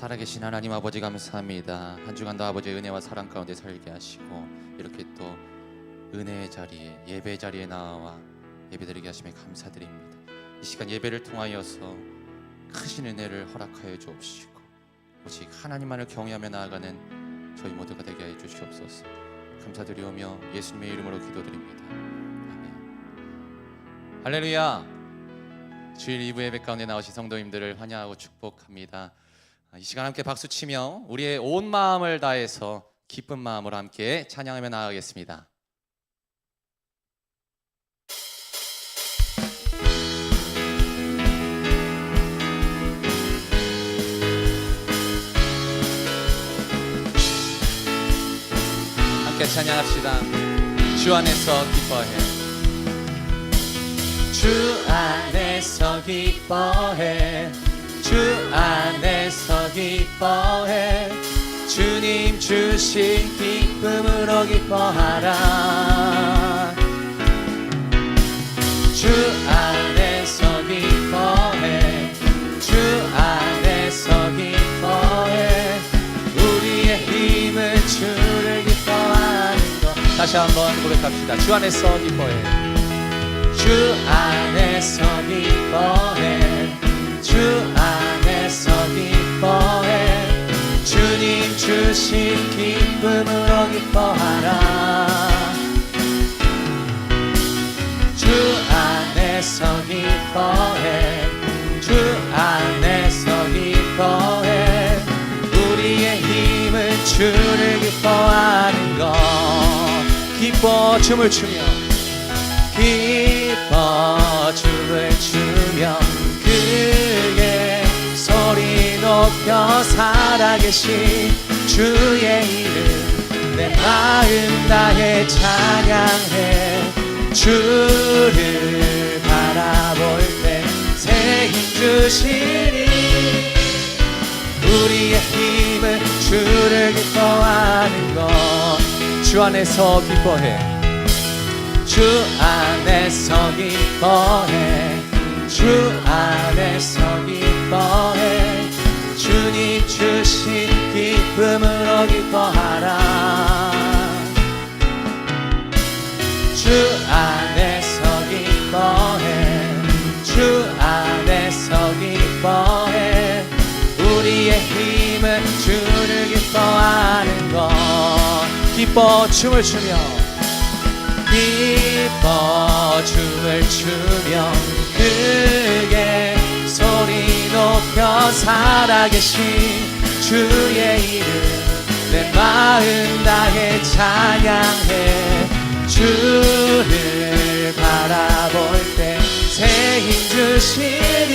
살아계신 하나님 아버지 감사합니다. 한 주간도 아버지의 은혜와 사랑 가운데 살게 하시고 이렇게 또 은혜의 자리에 예배 자리에 나와 예배드리게 하심에 감사드립니다. 이 시간 예배를 통하여서 크신 은혜를 허락하여 주옵시고 오직 하나님만을 경외하며 나아가는 저희 모두가 되게 해 주시옵소서. 감사드리오며 예수님의 이름으로 기도드립니다. 아멘. 할렐루야. 주일 2부 예배 가운데 나오신 성도님들을 환영하고 축복합니다. 아, 이 시간 함께 박수 치며 우리의 온 마음을 다해서 기쁜 마음으로 함께 찬양하며 나아가겠습니다. 함께 찬양합시다. 주 안에서 기뻐해. 주 안에서 기뻐해. 주 안에서 기뻐해. 주님 주신 기쁨으로 기뻐하라. 주 안에서 기뻐해. 주 안에서 기뻐해. 우리의 힘은 주를 기뻐하는 것. 다시 한번 고백합시다. 주 안에서 기뻐해. 주 안에서 기뻐하라. 주 안에서 기뻐해. 주 안에서 기뻐해. 우리의 힘은 주를 기뻐하는 것. 기뻐 춤을 추며. 기뻐 춤을 추며. 크게 소리 높여 살아계신 주의 이름. 내 마음 다해 찬양해. 주를 바라볼 때새 힘 주시니 우리의 힘은 주를 기뻐하는 것. 주 안에서 기뻐해. 주 안에서 기뻐해. 주 안에서 기뻐해. 주님 주신 기쁨으로 기뻐하라. 주 안에서 기뻐해. 주 안에서 기뻐해. 우리의 힘은 주를 기뻐하는 것. 기뻐 춤을 추며. 기뻐 춤을 추며. 크게 소리 높여 살아계신 주의 이름 내 마음 다해 찬양해. 주를 바라볼 때 새 힘 주시니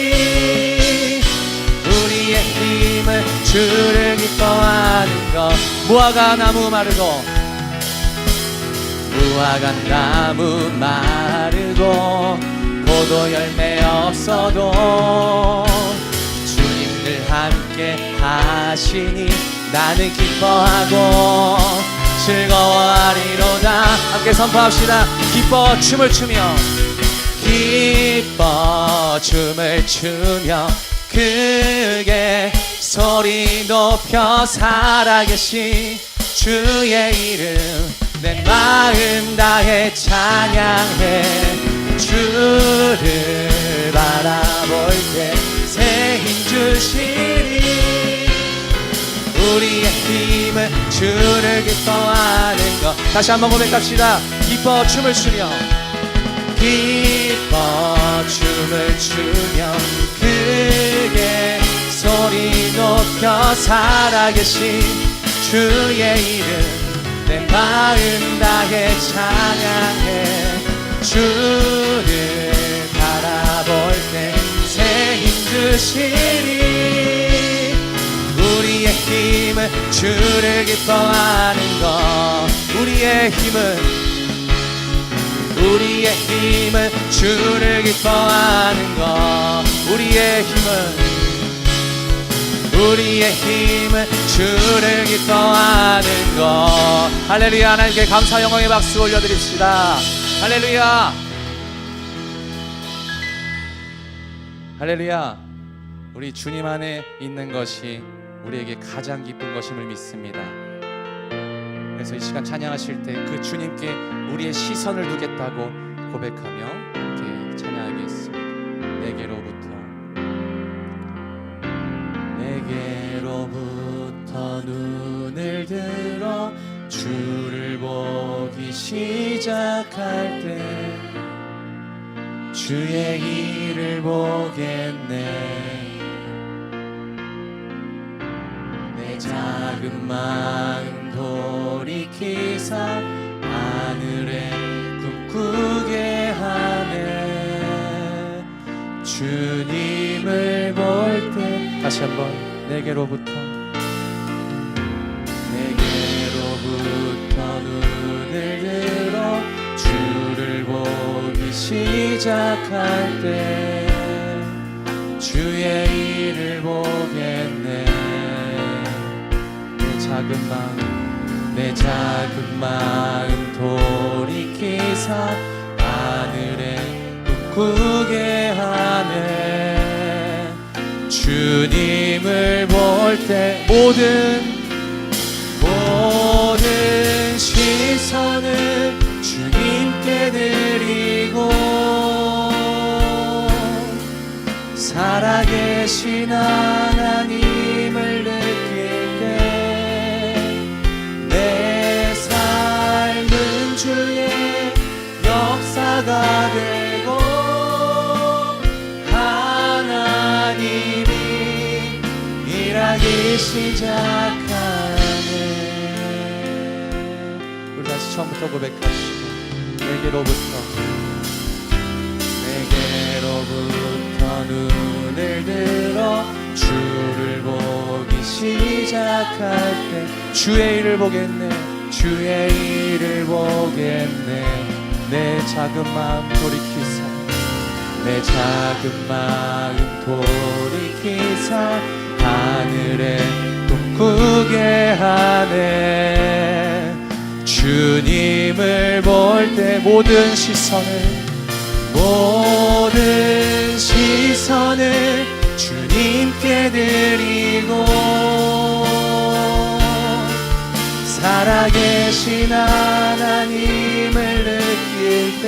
우리의 힘은 주를 기뻐하는 것. 무화과 나무 마르고 무화과 나무 마르고 포도 열매 없어도 함께 하시니 나는 기뻐하고 즐거워하리로다. 함께 선포합시다. 기뻐 춤을 추며 기뻐 춤을 추며 크게 소리 높여 살아계신 주의 이름 내 마음 다해 찬양해. 주를 바라볼 때새 힘 주시니 우리의 힘은 주를 기뻐하는 것. 다시 한번 고백합시다. 기뻐 춤을 추며. 기뻐 춤을 추며 크게 소리 높여 살아계신 주의 이름. 내 마음 다해 찬양해. 주를 바라볼 때새 힘 주시니. 우리의 힘은 주를 기뻐하는 것 우리의 힘은 우리의 힘은 주를 기뻐하는 것 우리의 힘은 우리의 힘은 주를 기뻐하는 것 할렐루야 하나님께 감사 영광의 박수 올려드립시다. 할렐루야. 할렐루야. 우리 주님 안에 있는 것이 우리에게 가장 기쁜 것임을 믿습니다. 그래서 이 시간 찬양하실 때 그 주님께 우리의 시선을 두겠다고 고백하며 함께 찬양하겠습니다. 내게로부터 내게로부터 눈을 들어 주를 보기 시작할 때 주의 일을 보겠네 작은 마음 돌이키사 하늘에 꿈꾸게 하네. 주님을 볼 때 다시 한번 내게로부터 내게로부터 눈을 들어 주를 보기 시작할 때 주의 일을 보겠네. 내 작은 마음 내 작은 마음 돌이키사 하늘에 꿈꾸게 하네. 주님을 볼 때 모든 모든 시선을 주님께 드리고 살아계신 하 주의 역사가 되고 하나님이 일하기 시작하네. 우리 다시 처음부터 고백하시고 내게로부터 내게로부터 눈을 들어 주를 보기 시작할 때 주의 일을 보겠네 주의 일을 보겠네. 내 작은 마음 돌이키사. 내 작은 마음 돌이키사. 하늘에 꿈꾸게 하네. 주님을 볼 때 모든 시선을 모든 시선을 주님께 드리고 살아계신 하나님을 느낄 때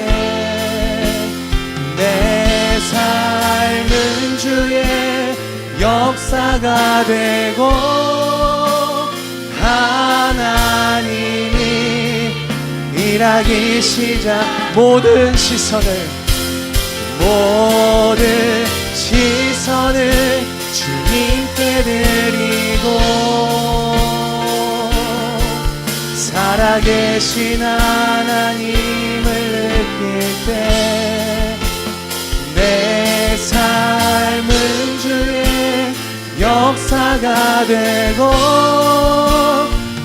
내 삶은 주의 역사가 되고 하나님이 일하기 시작. 모든 시선을 모든 시선을 주님께 드리고 살아계신 하나님을 느낄 때 내 삶은 주의 역사가 되고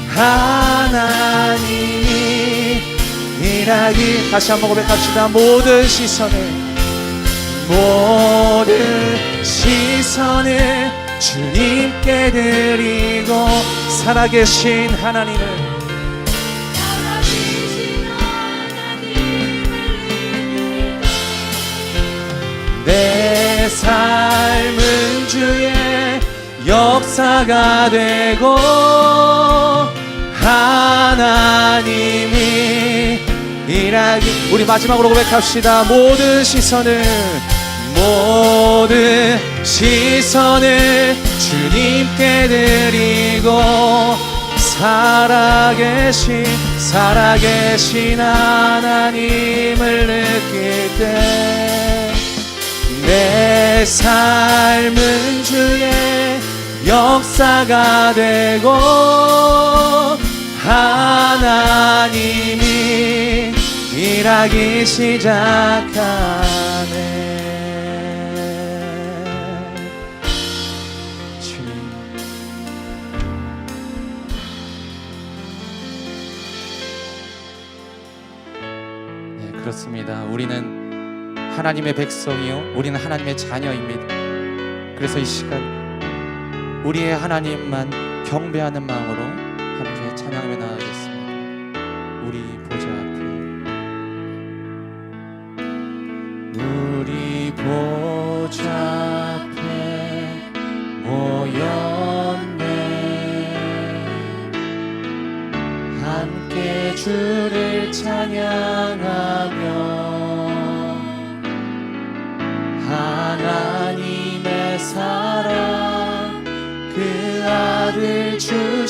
하나님이 일하기 다시 한번 고백합시다. 모든 시선을 모든 시선을 주님께 드리고 살아계신 하나님을 삶은 주의 역사가 되고 하나님이 일하기. 우리 마지막으로 고백합시다. 모든 시선을 모든 시선을 주님께 드리고 살아계신 살아계신 하나님을 느낄 때 내 삶은 주의 역사가 되고 하나님이 일하기 시작하네 주님 네, 그렇습니다. 우리는 하나님의 백성이요 우리는 하나님의 자녀입니다. 그래서 이 시간 우리의 하나님만 경배하는 마음으로 함께 찬양하며 나아가겠습니다. 우리 보좌 앞에 우리 보좌 앞에 모였네 함께 주를 찬양하며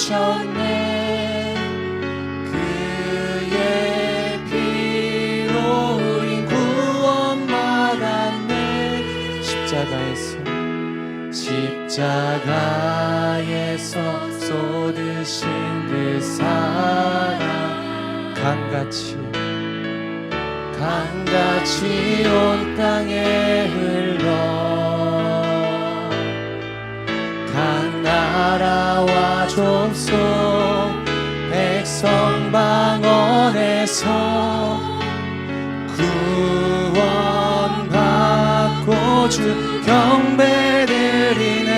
주셨네. 그의 피로 우린 구원 받았네. 십자가에서 십자가에서 쏟으신 그 사랑 강같이 강같이 온 땅에 흘러 각 나라와 족속 백성 방언에서 구원받고 주 경배드리네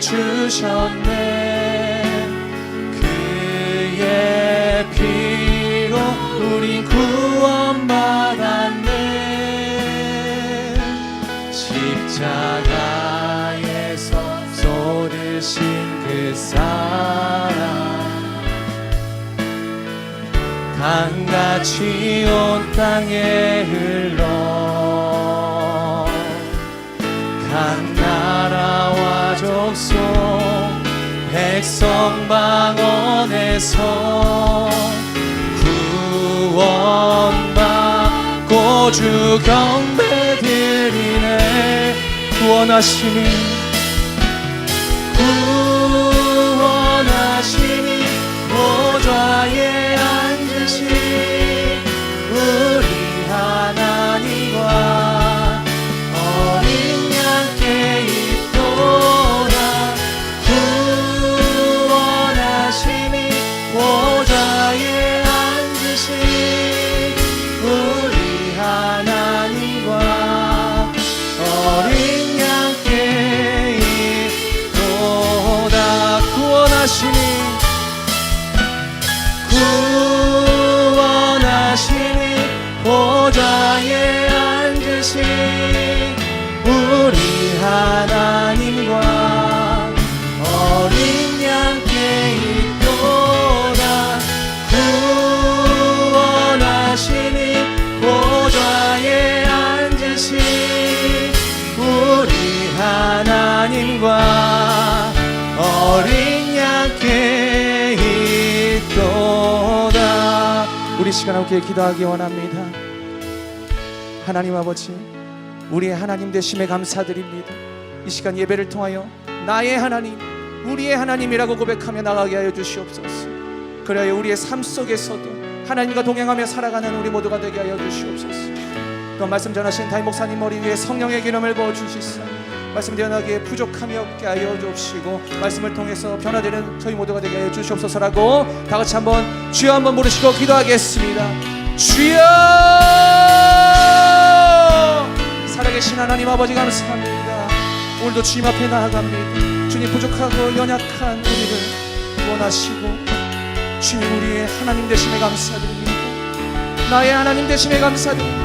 주셨네. 그의 피로 우린 구원받았네. 십자가에서 쏟으신 그 사랑. 강같이 온 땅에 흘러. 각 나라와 족속 백성 방언에서 구원받고 주 경배드리네. 구원하심이 우리 시간 함께 기도하기 원합니다. 하나님 아버지 우리의 하나님 되심에 감사드립니다. 이 시간 예배를 통하여 나의 하나님 우리의 하나님이라고 고백하며 나가게 하여 주시옵소서. 그래야 우리의 삶 속에서도 하나님과 동행하며 살아가는 우리 모두가 되게 하여 주시옵소서. 또 말씀 전하신 다임 목사님 머리 위에 성령의 기름을 부어 주시사 말씀 전하기에 부족함이 없게 하여 주옵시고 말씀을 통해서 변화되는 저희 모두가 되게 하여 주시옵소서라고 다 같이 한번 주여 한번 부르시고 기도하겠습니다. 주여! 살아계신 하나님 아버지 감사합니다. 오늘도 주님 앞에 나아갑니다. 주님 부족하고 연약한 우리를 원하시고 주님 우리의 하나님 되심에 감사드립니다. 나의 하나님 되심에 감사드립니다.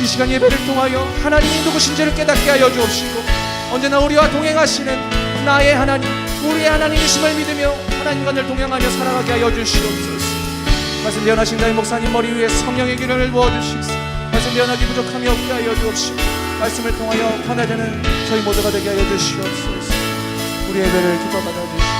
이 시간 예배를 통하여 하나님이 누구신지를 깨닫게 하여 주옵시고 언제나 우리와 동행하시는 나의 하나님 우리의 하나님이심을 믿으며 하나님과 늘 동행하며 살아가게 하여 주시옵소서. 말씀 대언하신 나의 목사님 머리 위에 성령의 기름을 부어주시소 말씀 대언하기 부족함이 없게 하여 주옵시고 말씀을 통하여 변화되는 저희 모두가 되게 하여 주시옵소서. 우리 예배를 기뻐 받아 주시옵소서